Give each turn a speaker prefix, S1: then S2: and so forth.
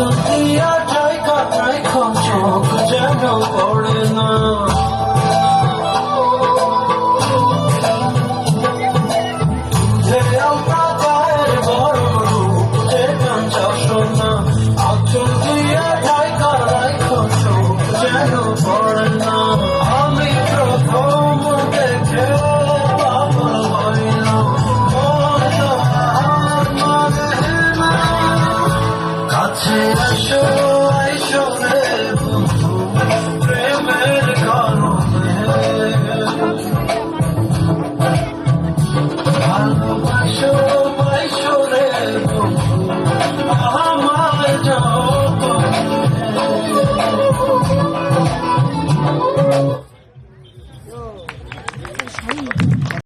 S1: Tokyo, Joy, Cotton, Control, Cotton, Cotton, Cotton, Cotton, I show, I show.